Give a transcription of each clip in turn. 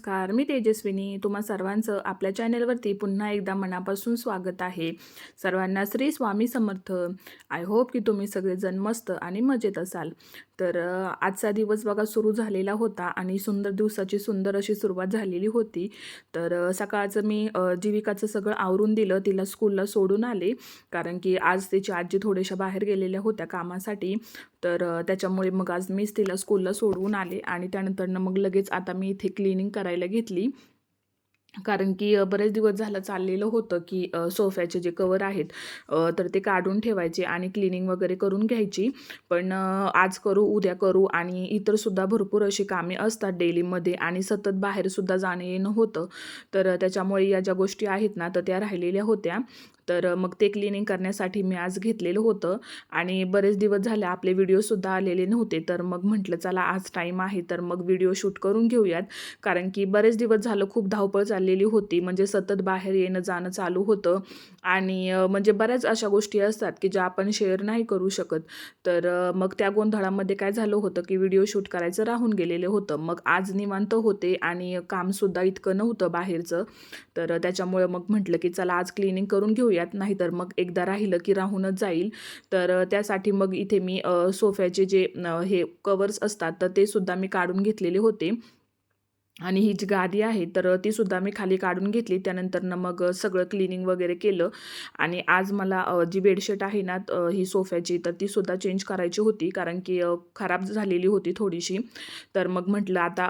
नमस्कार मी तेजस्विनी. तुम्हा सर्वांचं आपल्या चॅनेलवरती पुन्हा एकदा मनापासून स्वागत आहे. सर्वांना श्री स्वामी समर्थ. आय होप की तुम्ही सगळेजण मस्त आणि मजेत असाल. तर आजचा दिवस बघा सुरू झालेला होता आणि सुंदर दिवसाची सुंदर अशी सुरुवात झालेली होती. तर सकाळचं मी जीविकाचं सगळं आवरून दिलं तिला स्कूलला सोडून आले. कारण की आज तिची आजी थोड्याशा बाहेर गेलेल्या होत्या कामासाठी. तर त्याच्यामुळे मग आज मीच तिला स्कूलला सोडवून आले आणि त्यानंतरनं मग लगेच आता मी इथे क्लिनिंग करायला घेतली. कारण की बरेच दिवस झालं चाललेलं होतं की सोफ्याचे जे कवर आहेत तर ते काढून ठेवायचे आणि क्लिनिंग वगैरे करून घ्यायची. पण आज करू उद्या करू आणि इतरसुद्धा भरपूर अशी कामे असतात डेलीमध्ये आणि सतत बाहेरसुद्धा जाणं येणं होतं. तर त्याच्यामुळे या ज्या गोष्टी आहेत ना तर त्या राहिलेल्या होत्या. तर मग ते क्लिनिंग करण्यासाठी मी आज घेतलेलं होतं आणि बरेच दिवस झाले आपले व्हिडिओसुद्धा आलेले नव्हते. तर मग म्हटलं चला आज टाईम आहे तर मग व्हिडिओ शूट करून घेऊयात. कारण की बरेच दिवस झालं खूप धावपळ चाललेली होती म्हणजे सतत बाहेर येणं जाणं चालू होतं. आणि म्हणजे बऱ्याच अशा गोष्टी असतात की ज्या आपण शेअर नाही करू शकत. तर मग त्या गोंधळामध्ये काय झालं होतं की व्हिडिओ शूट करायचं राहून गेलेलं होतं. मग आज निवांत होते आणि कामसुद्धा इतकं नव्हतं बाहेरचं. तर त्याच्यामुळे मग म्हटलं की चला आज क्लिनिंग करून घेऊया करूयात नाहीतर मग एकदा राहिलं की राहूनच जाईल. तर त्यासाठी मग इथे मी सोफ्याचे जे हे कवर्स असतात तर ते सुद्धा मी काढून घेतलेले होते. आणि ही जी गादी आहे तर ती सुद्धा मी खाली काढून घेतली. त्यानंतरनं मग सगळं क्लिनिंग वगैरे केलं. आणि आज मला जी बेडशीट आहे ना ही सोफ्याची तर ती सुद्धा चेंज करायची होती. कारण की खराब झालेली होती थोडीशी. तर मग म्हटलं आता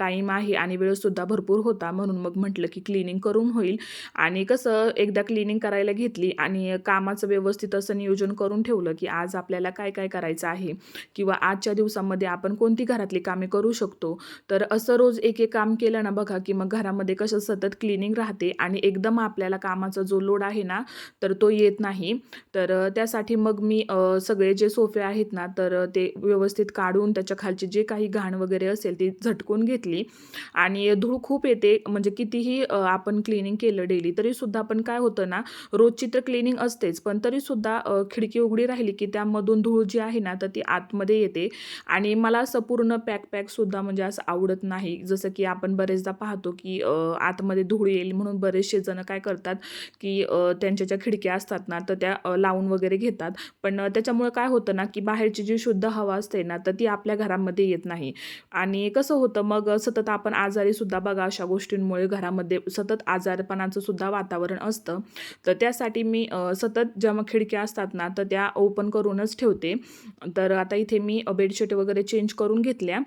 टाईम आहे आणि वेळसुद्धा भरपूर होता. म्हणून मग म्हटलं की क्लिनिंग करून होईल. आणि कसं एकदा क्लिनिंग करायला घेतली आणि कामाचं व्यवस्थित असं नियोजन करून ठेवलं की आज आपल्याला काय काय करायचं आहे? किंवा आजच्या दिवसामध्ये आपण कोणती घरातली कामे करू शकतो? तर असं रोज एक एक काम केलं ना बघा की मग घरामध्ये कसं सतत क्लिनिंग राहते आणि एकदम आपल्याला कामाचा जो लोड आहे ना तर तो येत नाही. तर त्यासाठी मग मी सगळे जे सोफे आहेत ना तर ते व्यवस्थित काढून त्याच्या खालची जे काही घाण वगैरे असेल ती झटकून घेतली. आणि धूळ खूप येते म्हणजे कितीही आपण क्लिनिंग केलं डेली तरीसुद्धा आपण काय होतं ना रोजची तर क्लिनिंग असतेच पण तरीसुद्धा खिडकी उघडी राहिली की त्यामधून धूळ जी आहे ना तर ती आतमध्ये येते. आणि मला असं पूर्ण पॅक पॅकसुद्धा म्हणजे असं आवडत नाही जसं जसं की आपण बरेचदा पाहतो की आतमध्ये धूळ येईल म्हणून बरेचसे जण काय करतात की त्यांच्या ज्या खिडक्या असतात ना तर त्या लावून वगैरे घेतात. पण त्याच्यामुळं त्याच्यामुळे काय होतं ना की बाहेरची जी शुद्ध हवा असते ना तर ती आपल्या घरामध्ये येत नाही. आणि कसं होतं मग सतत आपण आजारीसुद्धा बघा अशा गोष्टींमुळे घरामध्ये सतत आजारपणाचं सुद्धा वातावरण असतं. तर त्यासाठी मी सतत ज्या मग खिडक्या असतात ना तर त्या ओपन करूनच ठेवते. तर आता इथे मी बेडशीट वगैरे चेंज करून घेतल्या.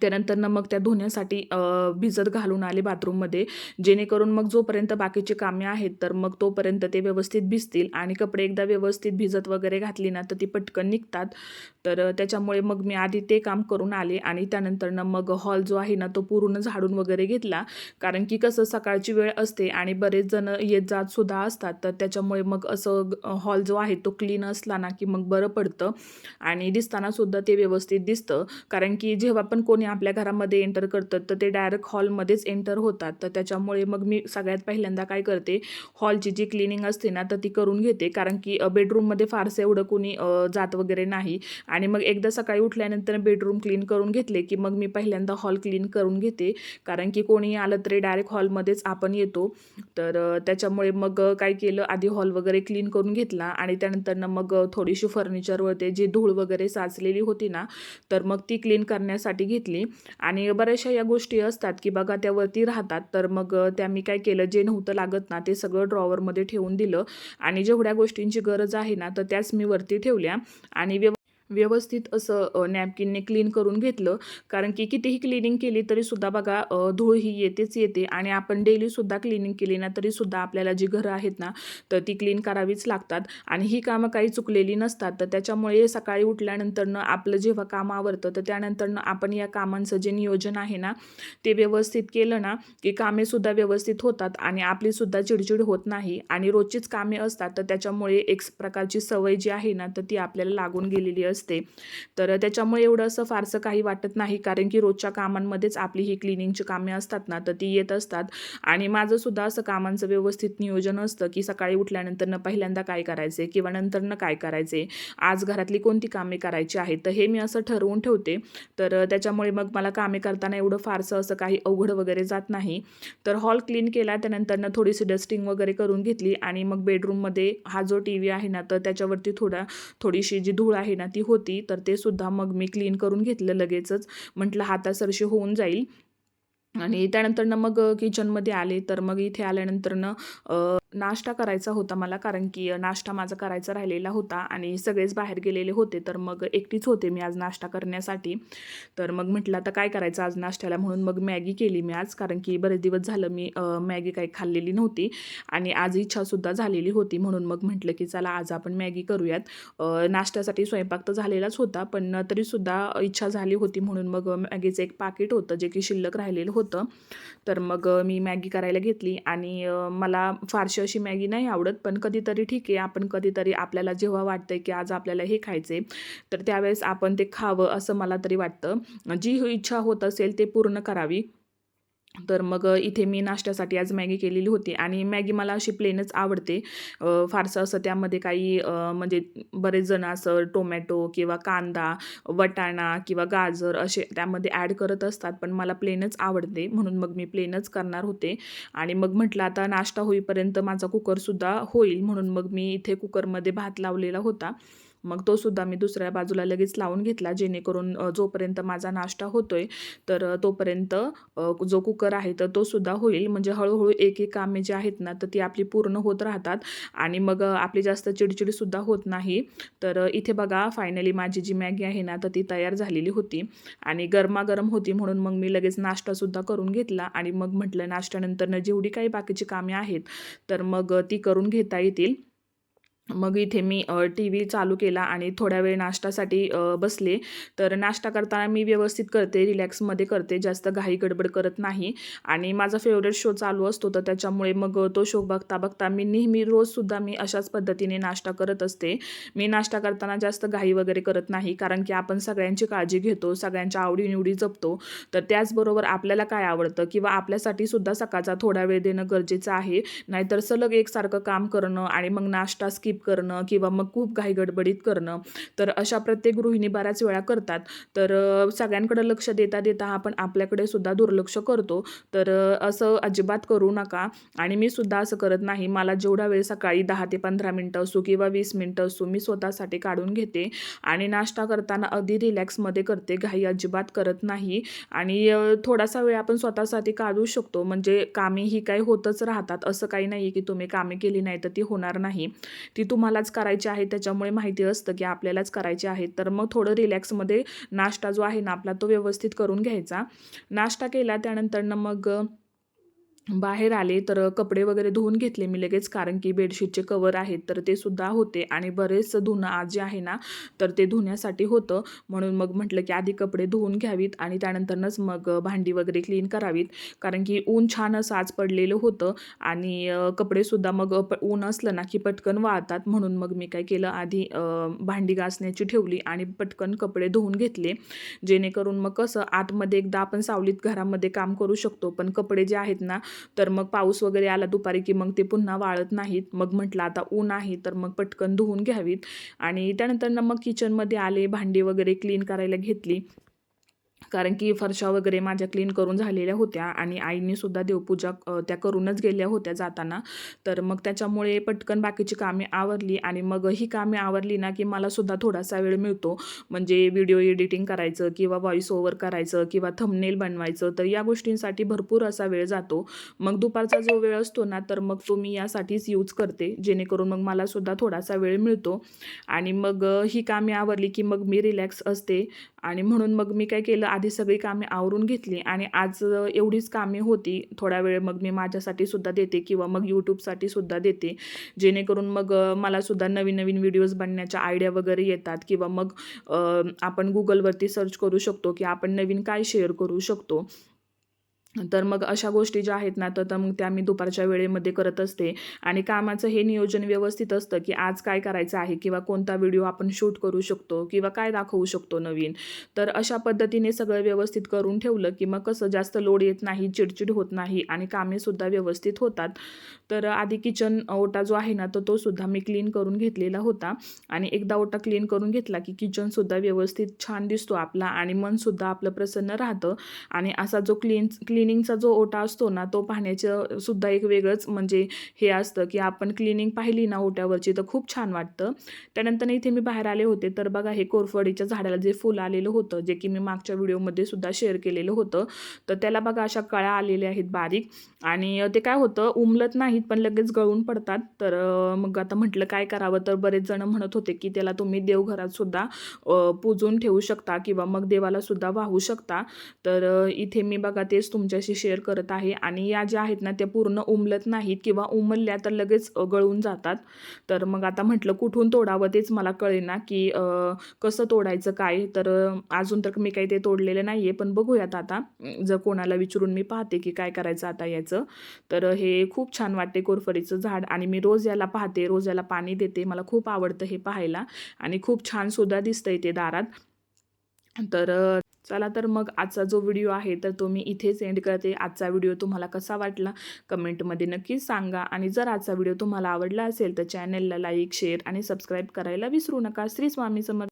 त्यानंतरनं मग त्या धुण्यासाठी भिजत घालून आले बाथरूममध्ये जेणेकरून मग जोपर्यंत बाकीची कामे आहेत तर मग तोपर्यंत ते व्यवस्थित भिजतील. आणि कपडे एकदा व्यवस्थित भिजत वगैरे घातली ना तर ती पटकन निघतात. तर त्याच्यामुळे मग मी आधी ते काम करून आले. आणि त्यानंतरनं मग हॉल जो आहे ना तो पूर्ण झाडून वगैरे घेतला. कारण की कसं सकाळची वेळ असते आणि बरेच जण येत जात सुद्धा असतात. तर त्याच्यामुळे मग असं हॉल जो आहे तो क्लीन असला ना की मग बरं पडतं. आणि दिसताना सुद्धा ते व्यवस्थित दिसतं. कारण की जेव्हा पण कोणी आपल्या घरामध्ये एंटर करतात तर ते डायरेक्ट हॉलमध्येच एंटर होतात. तर त्याच्यामुळे मग मी सगळ्यात पहिल्यांदा काय करते हॉलची जी क्लिनिंग असते ना तर ती करून घेते. कारण की बेडरूममध्ये फारसं एवढं कोणी जात वगैरे नाही. आणि मग एकदा सकाळी उठल्यानंतर बेडरूम क्लीन करून घेतले की मग मी पहिल्यांदा हॉल क्लीन करून घेते. कारण की कोणी आलं तरी डायरेक्ट हॉलमध्येच आपण येतो. तर त्याच्यामुळे मग काय केलं आधी हॉल वगैरे क्लीन करून घेतला. आणि त्यानंतरनं मग थोडीशी फर्निचरवरती जी धूळ वगैरे साचलेली होती ना तर मग ती क्लीन करण्यासाठी घेतली. आणि बऱ्याचशा या गोष्टी असतात की बघा त्यावरती राहतात. तर मग त्या मी काय केलं जे नव्हतं लागत ना ते सगळं ड्रॉवरमध्ये ठेवून दिलं. आणि जेवढ्या गोष्टींची गरज आहे ना तर त्याच मी वरती ठेवल्या. आणि व्यव व्यवस्थित असं नॅपकिनने क्लीन करून घेतलं. कारण की कितीही क्लिनिंग केली तरीसुद्धा बघा धूळ ही येतेच येते. आणि आपण डेलीसुद्धा क्लिनिंग केली ना तरीसुद्धा आपल्याला जी घरं आहेत ना तर ती क्लीन करावीच लागतात. आणि ही कामं काही चुकलेली नसतात. तर त्याच्यामुळे सकाळी उठल्यानंतरनं आपलं जेव्हा काम आवरतं तर त्यानंतरनं आपण या कामांचं जे नियोजन आहे ना ते व्यवस्थित केलं ना की कामेसुद्धा व्यवस्थित होतात आणि आपलीसुद्धा चिडचिड होत नाही. आणि रोजचीच कामे असतात तर त्याच्यामुळे एक प्रकारची सवय जी आहे ना तर ती आपल्याला लागून गेलेली असते. असते. तर त्याच्यामुळे एवढं असं फारसं काही वाटत नाही. कारण की रोजच्या कामांमध्येच आपली ही क्लिनिंगची कामे असतात ना तर ती येत असतात. आणि माझं सुद्धा असं कामांचं व्यवस्थित नियोजन असतं की सकाळी उठल्यानंतरनं पहिल्यांदा काय करायचे किंवा नंतरनं काय करायचे. आज घरातली कोणती कामे करायची आहेत? तर हे मी असं ठरवून ठेवते. तर त्याच्यामुळे मग मला कामे करताना एवढं फारसं असं काही अवघड वगैरे जात नाही. तर हॉल क्लीन केला त्यानंतरनं थोडीशी डस्टिंग वगैरे करून घेतली आणि मग बेडरूममध्ये हा जो टी व्ही आहे ना तर त्याच्यावरती थोडा थोडीशी जी धूळ आहे ना ती होती तर ते सुद्धा मग मी क्लीन करून घेतलं लगेचच. म्हटलं हातासरशी होऊन जाईल. आणि त्यानंतरनं मग किचनमध्ये आले तर मग इथे आल्यानंतरनं नाश्ता करायचा होता मला कारण की नाश्ता माझा करायचा राहिलेला होता आणि सगळेच बाहेर गेलेले होते तर मग एकटीच होते मी आज नाश्ता करण्यासाठी. तर मग म्हटलं आता काय करायचं आज नाश्त्याला? म्हणून मग मॅगी केली मी आज कारण की बरेच दिवस झालं मी मॅगी काही खाल्लेली नव्हती आणि आज इच्छासुद्धा झालेली होती. म्हणून मग म्हटलं की चला आज आपण मॅगी करूयात. नाश्त्यासाठी स्वयंपाक तर झालेलाच होता पण तरीसुद्धा इच्छा झाली होती. म्हणून मग मॅगीचं एक पाकिट होतं जे की शिल्लक राहिलेलं होतं. तर मग मी मॅगी करायला घेतली आणि मला फारशी अशी मॅगी नाही आवडत पण कधीतरी ठीक आहे. आपण कधीतरी आपल्याला जेव्हा वाटतंय की आज आपल्याला हे खायचे तर त्यावेळेस आपण ते खावं असं मला तरी वाटतं. जी इच्छा होत असेल ते पूर्ण करावी. तर मग इथे मी नाश्त्यासाठी आज मॅगी केलेली होती आणि मॅगी मला अशी प्लेनच आवडते. फारसं असं त्यामध्ये काही म्हणजे बरेच जण असं टोमॅटो किंवा कांदा वटाणा किंवा गाजर असे त्यामध्ये ॲड करत असतात पण मला प्लेनच आवडते. म्हणून मग मी प्लेनच करणार होते. आणि मग म्हटलं आता नाश्ता होईपर्यंत माझा कुकरसुद्धा होईल. म्हणून मग मी इथे कुकरमध्ये भात लावलेला होता. मग तो सुद्धा मी दुसऱ्या बाजूला लगेच लावून घेतला जेणेकरून जोपर्यंत माझा नाश्ता होतोय तर तोपर्यंत जो कुकर आहे तर तो सुद्धा होईल. म्हणजे हळूहळू एक एक कामे जी आहेत ना तर ती आपली पूर्ण होत राहतात. आणि मग आपली जास्त चिडचिडसुद्धा होत नाही. तर इथे बघा फायनली माझी जी मॅगी आहे ना तर ती तयार झालेली होती. आणि गरमागरम होती म्हणून मग मी लगेच नाश्तासुद्धा करून घेतला. आणि मग म्हटलं नाश्त्यानंतरनं जेवढी काही बाकीची कामे आहेत तर मग ती करून घेता येतील. मग इथे मी टी व्ही चालू केला आणि थोड्या वेळ नाश्त्यासाठी बसले. तर नाश्ता करताना मी व्यवस्थित करते रिलॅक्समध्ये करते जास्त घाई गडबड करत नाही. आणि माझा फेवरेट शो चालू असतो तर त्याच्यामुळे मग तो शो बघता बघता मी नेहमी रोजसुद्धा मी अशाच पद्धतीने नाश्ता करत असते. मी नाश्ता करताना जास्त घाई वगैरे करत नाही कारण की आपण सगळ्यांची काळजी घेतो सगळ्यांच्या आवडीनिवडी जपतो. तर त्याचबरोबर आपल्याला काय आवडतं किंवा आपल्यासाठी सुद्धा सकाळचा थोडा वेळ देणं गरजेचं आहे. नाहीतर सलग एकसारखं काम करणं आणि मग नाश्ता स्किप स्किप करणं किंवा मग खूप घाई गडबडीत करणं तर अशा प्रत्येक गृहिणी बऱ्याच वेळा करतात. तर सगळ्यांकडे लक्ष देता देता आपण आपल्याकडे सुद्धा दुर्लक्ष करतो. तर असं अजिबात करू नका. आणि मी सुद्धा असं करत नाही. मला जेवढा वेळ सकाळी दहा ते पंधरा मिनटं असो किंवा वीस मिनटं असो मी स्वतःसाठी काढून घेते. आणि नाश्ता करताना अगदी रिलॅक्समध्ये करते. घाई अजिबात करत नाही. आणि थोडासा वेळ आपण स्वतःसाठी काढू शकतो. म्हणजे कामे ही काही होतच राहतात. असं काही नाही की तुम्ही कामे केली नाही तर ती होणार नाही. ती तुम्हालाच करायची आहे त्याच्यामुळे माहिती असतं की आपल्यालाच करायचे आहेत तर मग थोडं रिलॅक्समध्ये नाश्ता जो आहे ना आपला तो व्यवस्थित करून घ्यायचा. नाश्ता केला त्यानंतरनं मग बाहेर आले तर कपडे वगैरे धुवून घेतले मी लगेच कारण की बेडशीटचे कवर आहेत तर ते सुद्धा होते. आणि बरेच धुणं आज जे आहे ना तर ते धुण्यासाठी होतं. म्हणून मग म्हटलं की आधी कपडे धुवून घ्यावीत आणि त्यानंतरनंच मग भांडी वगैरे क्लीन करावीत. कारण की ऊन छान असं आज पडलेलं होतं आणि कपडेसुद्धा मग प ऊन असलं ना की पटकन वाळतात. म्हणून मग मी काय केलं आधी भांडी घासण्याची ठेवली आणि पटकन कपडे धुवून घेतले. जेणेकरून मग कसं आतमध्ये एकदा आपण सावलीत घरामध्ये काम करू शकतो. पण कपडे जे आहेत ना तर मग पाऊस वगैरे आला दुपारी की मग ते पुन्हा वाळत नाहीत. मग म्हटलं आता ऊन आहे तर मग पटकन धुवून घ्यावीत. आणि त्यानंतर मग किचनमध्ये आले भांडी वगैरे क्लीन करायला घेतली. कारण की फरशा वगैरे माझ्या क्लीन करून झालेल्या होत्या आणि आईने सुद्धा देवपूजा त्या करूनच गेल्या होत्या जाताना. तर मग त्याच्यामुळे पटकन बाकीची कामे आवरली आणि मग ही कामे आवरली ना की मला सुद्धा थोडासा वेळ मिळतो. म्हणजे व्हिडिओ एडिटिंग करायचं किंवा व्हॉइस ओव्हर करायचं किंवा थंबनेल बनवायचं तर या गोष्टींसाठी भरपूर असा वेळ जातो. मग दुपारचा जो वेळ असतो ना तर मग तो मी यासाठीच यूज करते. जेणेकरून मग मला सुद्धा थोडासा वेळ मिळतो. आणि मग ही कामे आवरली की मग मी रिलॅक्स असते. आणि म्हणून मग मी काय केलं आधी सगळी कामे आवरून घेतली आणि आज एवढीच कामे होती. थोडा वेळ मग मी माझ्यासाठी सुद्धा देते किंवा मग यूट्यूबसाठी सुद्धा देते. जेणेकरून मग मला सुद्धा नवीन नवीन व्हिडिओज बनण्याच्या आयडिया वगैरे येतात किंवा मग आपण गुगलवरती सर्च करू शकतो की आपण नवीन काय शेअर करू शकतो. तर मग अशा गोष्टी ज्या आहेत ना तर तर मग त्या मी दुपारच्या वेळेमध्ये करत असते. आणि कामाचं हे नियोजन व्यवस्थित असतं की आज काय करायचं आहे किंवा कोणता व्हिडिओ आपण शूट करू शकतो किंवा काय दाखवू शकतो नवीन. तर अशा पद्धतीने सगळं व्यवस्थित करून ठेवलं की मग कसं जास्त लोड येत नाही चिडचिड होत नाही आणि कामेसुद्धा व्यवस्थित होतात. तर आधी किचन ओटा जो आहे ना तर तो सुद्धा मी क्लीन करून घेतलेला होता. आणि एकदा ओटा क्लीन करून घेतला की किचनसुद्धा व्यवस्थित छान दिसतो आपला आणि मनसुद्धा आपलं प्रसन्न राहतं. आणि असा जो क्लीन क्लीन क्लिनिंगचा जो ओटा असतो ना तो पाहण्याचं सुद्धा एक वेगळंच म्हणजे हे असतं की आपण क्लिनिंग पाहिली ना ओट्यावरची तर खूप छान वाटतं. त्यानंतर इथे मी बाहेर आले होते तर बघा हे कोरफडीच्या झाडाला जे फुलं आलेलं होतं जे की मी मागच्या व्हिडिओमध्ये सुद्धा शेअर केलेलं होतं तर त्याला बघा अशा कळ्या आलेल्या आहेत बारीक. आणि ते काय होतं उमलत नाहीत पण लगेच गळून पडतात. तर मग आता म्हटलं काय करावं तर बरेच जण म्हणत होते की त्याला तुम्ही देवघरात सुद्धा पूजून ठेवू शकता किंवा मग देवाला सुद्धा वाहू शकता. तर इथे मी बघा तेच तुमच्याशी शेअर करत आहे आणि या ज्या आहेत ना त्या पूर्ण उमलत नाहीत किंवा उमलल्या तर लगेच गळून जातात. तर मग आता म्हटलं कुठून तोडावं तेच मला कळेना की कसं तोडायचं काय? तर अजून तर मी काही ते तोडलेलं नाही आहे पण बघूयात आता. जर कोणाला विचारून मी पाहते की काय करायचं आता याचं. तर हे खूप छान वाटते कोरफडीचं झाड आणि मी रोज याला पाहते रोज याला पाणी देते. मला खूप आवडतं हे पाहायला आणि खूप छान सुद्धा दिसतंय ते दारात. तर चला तर मग आजचा जो व्हिडिओ आहे तर तो मी इथेच एंड करते. आजचा व्हिडिओ तुम्हाला कसा वाटला? कमेंटमध्ये नक्कीच सांगा. आणि जर आजचा व्हिडिओ तुम्हाला आवडला असेल तर चॅनलला लाईक शेअर आणि सबस्क्राईब करायला विसरू नका. श्री स्वामी समर्थ